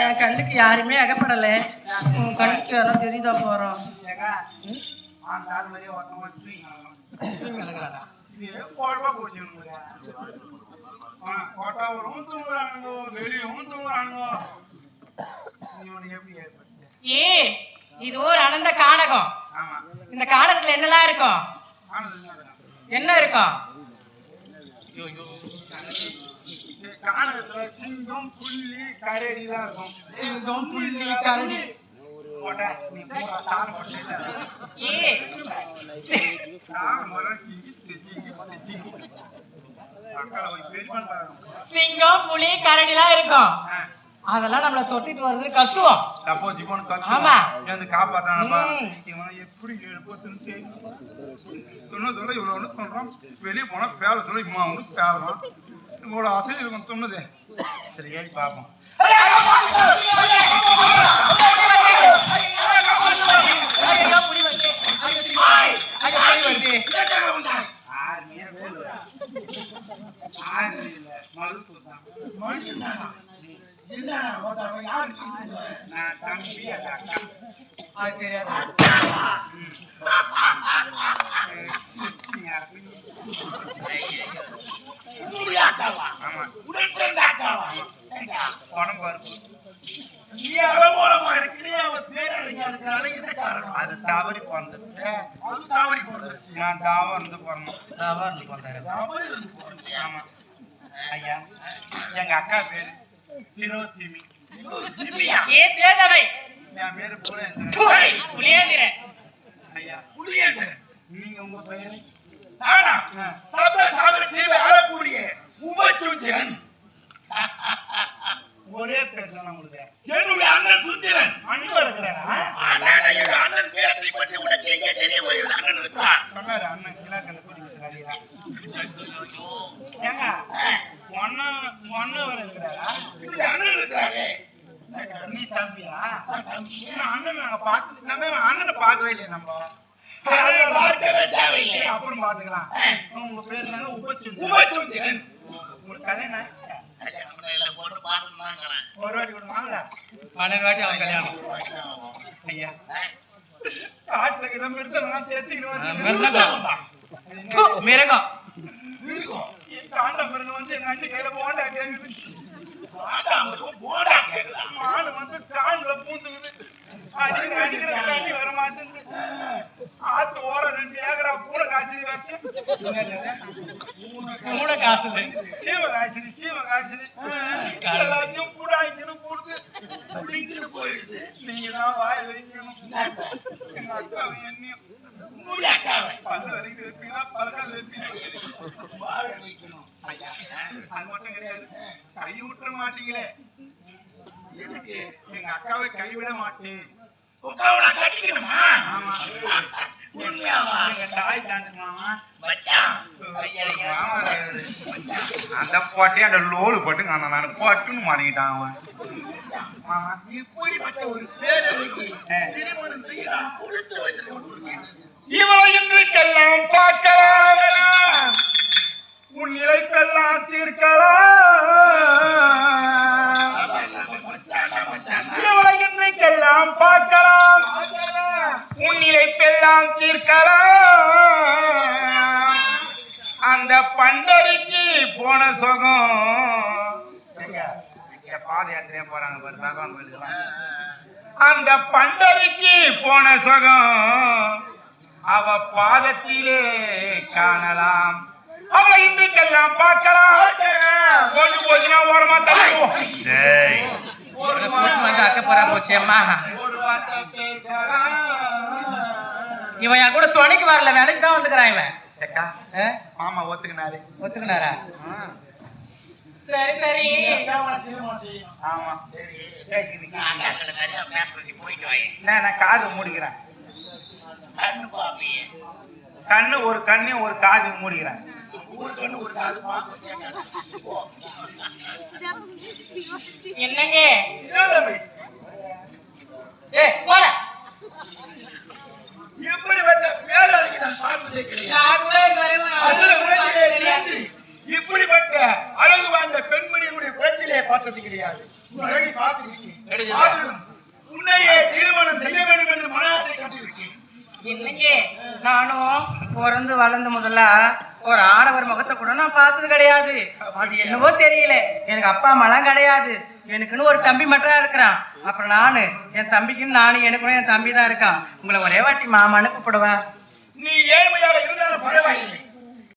என் கண்ணுக்கு யாருமே அகப்படல. உன் கண்ணுக்கு எல்லாம் தெரியுதா ஏற்படுத்து? ஏ இது ஒரு அனந்த கானகம். ஆமா. இந்த கானகத்துல என்னெல்லாம் இருக்கும்? என்ன இருக்கும்? கானகத்துல சிங்கம், புலி, கரடிலாம் இருக்கும். சிங்கம் புள்ளி கரடி. சிங்கம் புலி கரடிலாம் இருக்கும். அதெல்லாம் நம்மள தொட்டிட்டு வருது கத்துவோம் தப்போ ஜிபோன் கத்து ஆமா. எழுந்து காப்பாத்தானப்பா. இவனை எப்படி எழுப்புறதுன்னு தெரியல சொன்ன சொல்ல இவ்வளவு ஒண்ணு சொல்றான் வெளியே போனா பேர சொல்ல இம்மா வந்து பேரலாம் இவ்வளவு அசதி இருக்கும் சொன்னது சரி ஏறி பார்ப்போம் ஆர்மி இல்ல மருத்து தான் நான் தம்பி அது அக்கா அது தெரியாது. ம். ஆமா. உடன் பிறந்த அக்காவா பணம் பருப்பு நீ அலமோலமா இருக்கிறே அவ பேரறிஞர் இருக்கிறாள் என்ன காரணம்? அது தவறி பிறந்துச்சு அது தாவரி போடுறது நான் தாவம் இருந்து தவறு. தவறு இருந்து போடுறது ஆமா. ஐயா எங்க அக்கா பேரு ஏ பூரா புளியேந்திரன் ஐயா புலியேட்டர் நீங்க உங்க பெயரு நானா. சபை சாதன தீவை ஆளக்கூடிய உபசுந்திரன் ஒரே பேர் தான் உங்களுக்கு என்னுடைய அண்ணன் சுந்திரன். அண்ணன் இருக்கிறாரா? அண்ணன் பேரத்தை பற்றி உனக்கு எங்கே தெரிய போகிறது அண்ணன் இருக்கிறான் அண்ணன். அண்ணன் நாங்க பார்த்து நம்ம அண்ணனை பார்க்கவே இல்லையே நம்ம. அப்புறம் பாத்துக்கலாம் உங்க பேர் என்னங்க? உபச்சுந்தர் உபசுந்திரன் உங்களுக்கு கல்யாணம் ஆயிடுச்சா? போட்டு பாருந்தாங்கிறேன் ஒரு வாட்டி விடுவாங்களா பன்னெண்டு வாட்டி அவன் கல்யாணம். ஐயா. காட்டுல இருக்கிற மிருத்தம் சேர்த்து மிருதங்கம். மிருகம். காண்ட மிருகம். வந்து எங்க அண்ணி கையில போண்டா ஆடாமலும் போடா மாடு வந்து காண்ல காய்ச்சி காசு சீவ காய்ச்சது எல்லாத்தையும் போடுது போயிடுச்சு நீங்க தான் வாய் வைக்கணும் எங்க அக்காவை பல்லு வரைக்கும் வைப்பீங்களா பல்கால் வாழ வைக்கணும் அது மட்டும் கிடையாது கை விட்டுற மாட்டீங்களே எதுக்கு எங்க அக்காவை கைவிட மாட்டேன் உட்காவனை கட்டிக்கணுமா ஆமா உண்மையாவா? எங்க தாய் தாண்டுமாமா அந்த போட்டே அந்த லோலு போட்டு நான் நான் போட்டுன்னு மாறிக்கிட்டான் அவன். இப்படிப்பட்ட ஒரு பேரவைக்கு திருமணம் செய்யலாம் கொடுத்து வச்சிருக்க இவளை இன்றைக்கெல்லாம் பார்க்கலாம் உன் இழைப்பெல்லாம் தீர்க்கலாம். பாத யாத்திரையா போறாங்க பாரு பகவான் கோயிலுக்கு அந்த பண்டரிக்கு போன சுகம் அவ பாதத்திலே காணலாம். அவளை இன்றைக்கெல்லாம் பார்க்கலாம். கொண்டு போச்சுன்னா ஓரமா தள்ளுவோம் ஒரு வந்து அக்கப்பறா இவன் என் கூட துணைக்கு வரல வேலைக்கு தான் வந்துக்கிறான் இவன்? மாமா ஒத்துக்கினாரு. ஒத்துக்கினாரா? சரி சரி. ஆமா. நான் நான் காது மூடிக்கிறேன். கண்ணு பாப்பியே கண்ணு ஒரு கண்ணு ஒரு காது மூடிக்கிறேன். ஒரு கண்ணு ஒரு காது பார்க்க கேட்காது போ. என்னங்க? ஏ போல இப்படிப்பட்ட பேரழகி நான் பார்த்ததே கிடையாது இப்படிப்பட்ட அழகு வாய்ந்த பெண்மணியினுடைய குலத்திலே பார்த்தது கிடையாது. உன்னையே திருமணம் செய்ய வேண்டும் என்று கண்டிருக்கேன் இன்னைக்கு நானும் பிறந்து வளர்ந்த முதல்ல ஒரு ஆடவர் முகத்தை கூட நான் பார்த்தது கிடையாது. அது என்னவோ தெரியல. எனக்கு அப்பா அம்மாலாம் கிடையாது. எனக்குன்னு ஒரு தம்பி மட்டும் இருக்கிறான். அப்புறம் நானு என் தம்பிக்குன்னு நானும் எனக்குன்னு என் தம்பி தான் இருக்கான். உங்களை ஒரே வாட்டி மாமான்னு கூப்பிடுவேன். நீ ஏழ்மையாக இருந்தாலும் பரவாயில்லை.